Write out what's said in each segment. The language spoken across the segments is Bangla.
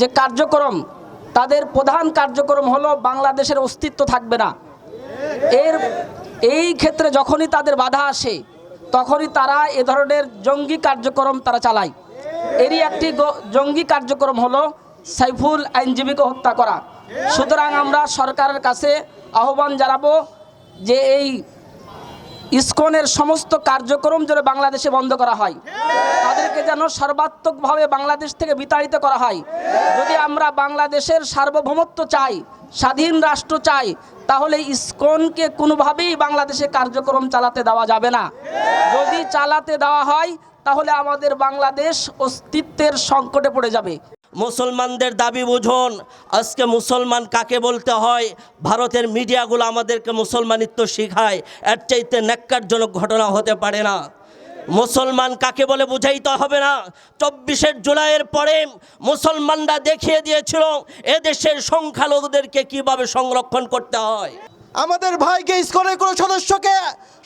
যে কার্যক্রম, তাদের প্রধান কার্যক্রম হলো বাংলাদেশের অস্তিত্ব থাকবে না। এর, এই ক্ষেত্রে যখনই তাদের বাধা আসে, তখনই তারা এ ধরনের জঙ্গি কার্যক্রম তারা চালায়। এরই একটি জঙ্গি কার্যক্রম হলো সাইফুল আইনজীবীকে হত্যা করা। সুতরাং আমরা সরকারের কাছে আহ্বান জানাব যে এই ইসকনের সমস্ত কার্যক্রম যেন বাংলাদেশে বন্ধ করা হয়। তাদেরকে যেন সর্বাত্মকভাবে বাংলাদেশ থেকে বিতাড়িত করা হয়। যদি আমরা বাংলাদেশের সার্বভৌমত্ব চাই, স্বাধীন রাষ্ট্র চাই, তাহলে ইসকনকে কোনোভাবেই বাংলাদেশে কার্যক্রম চালাতে দেওয়া যাবে না। যদি চালাতে দেওয়া হয়, তাহলে আমাদের বাংলাদেশ অস্তিত্বের সংকটে পড়ে যাবে। মুসলমানদের দাবি বুঝুন, আজকে মুসলমান কাকে বলতে হয়? ভারতের মিডিয়াগুলো আমাদেরকে মুসলমানিত্ব শেখায়, এর চাইতে ন্যাক্কারজনক ঘটনা হতে পারে না। মুসলমান কাকে বলে বুঝাইতে হবে না? চব্বিশের জুলাইয়ের পরে মুসলমানরা দেখিয়ে দিয়েছিল, এদেশের সংখ্যালঘুদেরকে কীভাবে সংরক্ষণ করতে হয়। আমাদের ভাইকে ইসকনের কোনো সদস্যকে,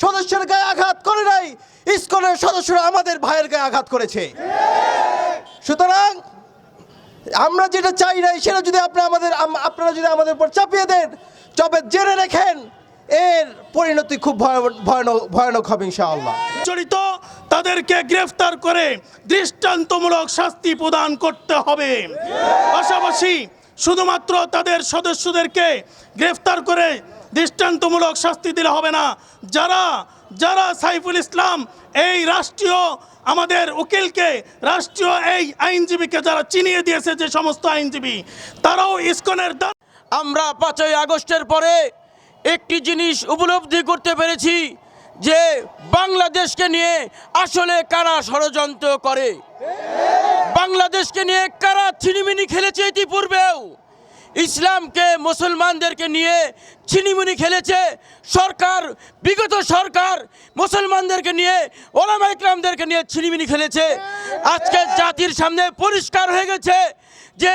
সদস্যের গায়ে আঘাত করে নাই, ইসকনের সদস্যরা আমাদের ভাইয়ের গায়ে আঘাত করেছে। সুতরাং আমরা যেটা চাই নাই, সেটা যদি আপনি আমাদের আপনারা যদি আমাদের উপর চাপিয়ে দেন, তবে জেনে রেখেন, এর পরিণতি খুব ভয়ানক ভয়ানক হবে ইনশাআল্লাহ। জড়িত তাদেরকে গ্রেফতার করে দৃষ্টান্তমূলক শাস্তি প্রদান করতে হবে। পাশাপাশি শুধুমাত্র তাদের সদস্যদেরকে গ্রেফতার করে দৃষ্টান্তমূলক শাস্তি দিলে হবে না। যারা যারা সাইফুল ইসলাম এই রাষ্ট্রীয় আমাদের উকিলকে, রাষ্ট্রীয় এই আইনজীবীকে যারা চিনিয়ে দিয়েছে যে সমস্ত আইনজীবী, তারাও ইস্কনের দ্বারা আমরা পাঁচই আগস্টের পরে একটি জিনিস উপলব্ধি করতে পেরেছি যে বাংলাদেশকে নিয়ে আসলে কারা ষড়যন্ত্র করে। বাংলাদেশকে নিয়ে কারা ছিনিমিনি খেলেছে ইতিপূর্বেও। ইসলামকে মুসলমানদেরকে নিয়ে ছিনিমিনি খেলেছে সরকার, বিগত সরকার মুসলমানদেরকে নিয়ে, ওলামা ইকরামদেরকে নিয়ে ছিনিমিনি খেলেছে। আজকে জাতির সামনে পরিষ্কার হয়ে গেছে যে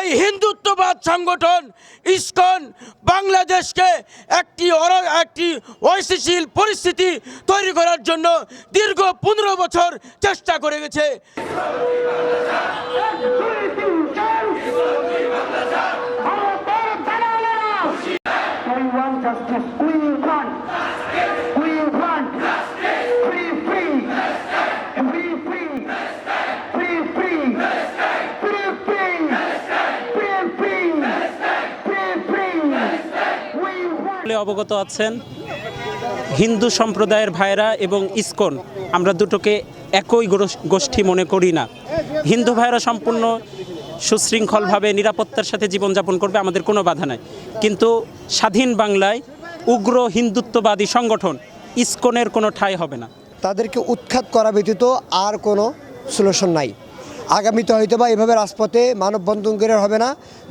এই হিন্দুত্ববাদ সংগঠন ইস্কন বাংলাদেশকে একটি একটি ঐশীশীল পরিস্থিতি তৈরি করার জন্য দীর্ঘ পনেরো বছর চেষ্টা করে গেছে। সকলে অবগত আছেন, হিন্দু সম্প্রদায়ের ভাইরা এবং ইসকন, আমরা দুটোকে একই গোষ্ঠী মনে করি না। হিন্দু ভাইরা সম্পূর্ণ সুশৃঙ্খলভাবে, নিরাপত্তার সাথে জীবনযাপন করবে, আমাদের কোনো বাধা নাই। কিন্তু স্বাধীন বাংলায় উগ্র হিন্দুত্ববাদী সংগঠন ইসকনের কোনো ঠাঁই হবে না। তাদেরকে উৎখাত করা ব্যতীত আর কোনো সলিউশন নাই। আগামীতে হয়তো বা এভাবে রাজপথে মানববন্ধন করে হবে না।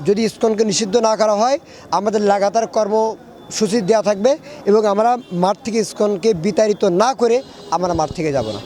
যদি ইসকনকে নিষিদ্ধ না করা হয়, আমাদের লাগাতার কর্মসূচি দেওয়া থাকবে এবং আমরা মাঠ থেকে ইস্কনকে বিতাড়িত না করে আমরা মাঠ থেকে যাব না।